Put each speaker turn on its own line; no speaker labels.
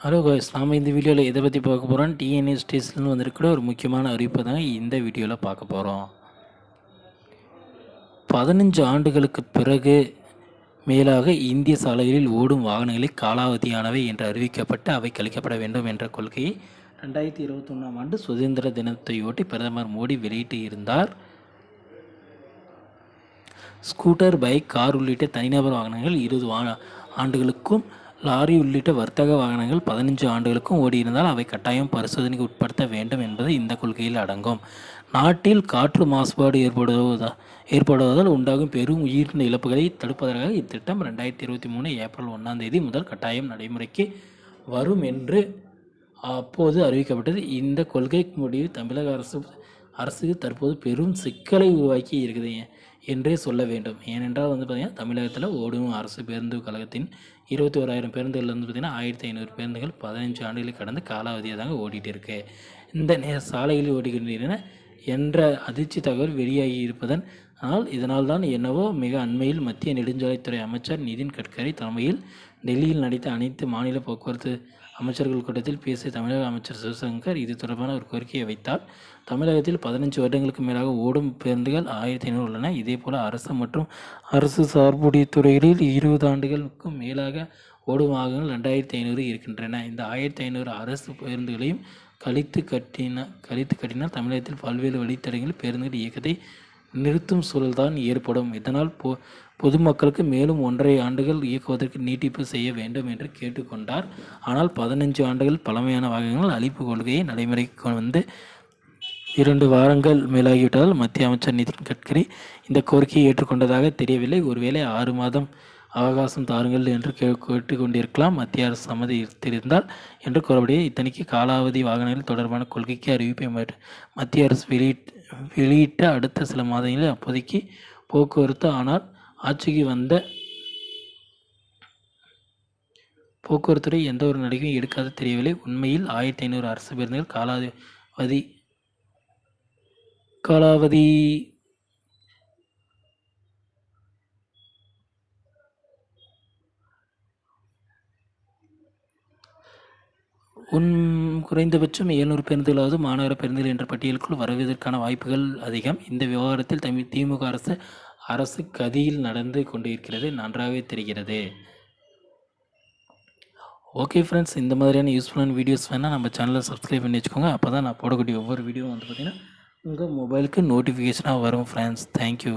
Hello guys நாம் இந்த வீடியோவில் எதை பற்றி பார்க்க போகிறோம் டிஎன்ஏ ஸ்டேஷன்ல வந்திருக்கிற ஒரு முக்கியமான அறிவிப்பை தான் இந்த வீடியோவில் பார்க்க போகிறோம் பதினஞ்சு ஆண்டுகளுக்கு பிறகு மேலாக இந்திய சாலைகளில் ஓடும் வாகனங்களில் காலாவதியானவை என்று அறிவிக்கப்பட்டு அவை கழிக்கப்பட வேண்டும் என்ற கொள்கையை ரெண்டாயிரத்தி இருபத்தொன்னாம் ஆண்டு சுதந்திர தினத்தையொட்டி பிரதமர் மோடி வெளியிட்டு இருந்தார். ஸ்கூட்டர் பைக் கார் உள்ளிட்ட தனிநபர் வாகனங்கள் இருபது ஆண்டுகளுக்கும் லாரி உள்ளிட்ட வர்த்தக வாகனங்கள் பதினஞ்சு ஆண்டுகளுக்கும் ஓடியிருந்தால் அவை கட்டாயம் பரிசோதனைக்கு உட்படுத்த வேண்டும் என்பது இந்த கொள்கையில் அடங்கும். நாட்டில் காற்று மாசுபாடு ஏற்படுவதா ஏற்படுவதால் உண்டாகும் பெரும் உயிரின இழப்புகளை தடுப்பதற்காக இத்திட்டம் ரெண்டாயிரத்தி இருபத்தி மூணு ஏப்ரல் ஒன்றாம் தேதி முதல் கட்டாயம் நடைமுறைக்கு வரும் என்று அப்போது அறிவிக்கப்பட்டது. இந்த கொள்கை முடிவு தமிழக அரசு அரசுக்கு தற்போது பெரும் சிக்கலை உருவாக்கி இருக்குது என்றே சொல்ல வேண்டும். ஏனென்றால் வந்து பார்த்திங்கன்னா தமிழகத்தில் ஓடும் அரசு பேருந்து கழகத்தின் இருபத்தி ஓராயிரம் பேருந்துகள் வந்து பார்த்திங்கன்னா ஆயிரத்தி ஐநூறு பேருந்துகள் பதினஞ்சு ஆண்டுகளை கடந்து காலாவதியாக தாங்க ஓடிட்டு இருக்கு. இந்த நே சாலைகளில் ஓடுகின்றன என்ற அதிர்ச்சி தகவல் வெளியாகி இருப்பதன் ஆனால் இதனால் தான் என்னவோ மிக அண்மையில் மத்திய நெடுஞ்சாலைத்துறை அமைச்சர் நிதின் கட்கரி தலைமையில் டெல்லியில் நடித்த அனைத்து மாநில போக்குவரத்து அமைச்சர்கள் கூட்டத்தில் பேசிய தமிழக அமைச்சர் சிவசங்கர் இது தொடர்பான ஒரு கோரிக்கையை வைத்தார். தமிழகத்தில் பதினஞ்சு வருடங்களுக்கு மேலாக ஓடும் பேருந்துகள் ஆயிரத்தி ஐநூறு உள்ளன. இதேபோல் அரசு மற்றும் அரசு சார்புடைய துறைகளில் இருபது ஆண்டுகளுக்கும் மேலாக ஓடும் வாகனங்கள் ரெண்டாயிரத்தி ஐநூறு இருக்கின்றன. இந்த ஆயிரத்தி ஐநூறு அரசு பேருந்துகளையும் கழித்து கட்டின கழித்து கட்டினால் தமிழகத்தில் பல்வேறு வழித்தடங்களில் பேருந்துகள் இயக்கத்தை நிறுத்தும் சூழல்தான் ஏற்படும். இதனால் பொ பொதுமக்களுக்கு மேலும் ஒன்றரை ஆண்டுகள் இயக்குவதற்கு நீட்டிப்பு செய்ய வேண்டும் என்று கேட்டுக்கொண்டார். ஆனால் பதினஞ்சு ஆண்டுகள் பழமையான வாகனங்கள் அழிப்பு கொள்கையை நடைமுறைக்கு வந்து இரண்டு வாரங்கள் மேலாகிவிட்டதால் மத்திய அமைச்சர் நிதின் கட்கரி இந்த கோரிக்கையை ஏற்றுக்கொண்டதாக தெரியவில்லை. ஒருவேளை ஆறு மாதம் அவகாசம் தாருங்கள் என்று கே கேட்டுக்கொண்டிருக்கலாம். மத்திய அரசு சம்மதித்திருந்தால் என்று கூறப்படுகிறது. இத்தனைக்கு காலாவதி வாகனங்கள் தொடர்பான கொள்கைக்கு அறிவிப்பை மத்திய அரசு வெளியிட்டு வெளியிட்ட அடுத்த சில மாதங்களில் அப்போதைக்கு போக்குவரத்து ஆனால் ஆட்சிக்கு வந்த போக்குவரத்துறை எந்த ஒரு நடவடிக்கையும் எடுக்காத தெரியவில்லை. உண்மையில் ஆயிரத்தி ஐநூறு அரசு பேருந்துகள் காலாவதி காலாவதி குறைந்தபட்சம் எழுநூறு பேருந்துகளாவது மாநகர பேருந்துகள் என்ற பட்டியலுக்குள் வருவதற்கான வாய்ப்புகள் அதிகம். இந்த விவகாரத்தில் தமிழ் திமுக அரசு அரசு கதியில் நடந்து கொண்டிருக்கிறது. நன்றாகவே தெரிகிறது. ஓகே ஃப்ரெண்ட்ஸ் இந்த மாதிரியான யூஸ்ஃபுல்லான வீடியோஸ் வேணால் நம்ம சேனலை சப்ஸ்கிரைப் பண்ணி வச்சுக்கோங்க. அப்போ தான் நான் போடக்கூடிய ஒவ்வொரு வீடியோவும் வந்து பார்த்திங்கன்னா உங்கள் மொபைலுக்கு நோட்டிஃபிகேஷனாக வரும் ஃப்ரெண்ட்ஸ். தேங்க்யூ.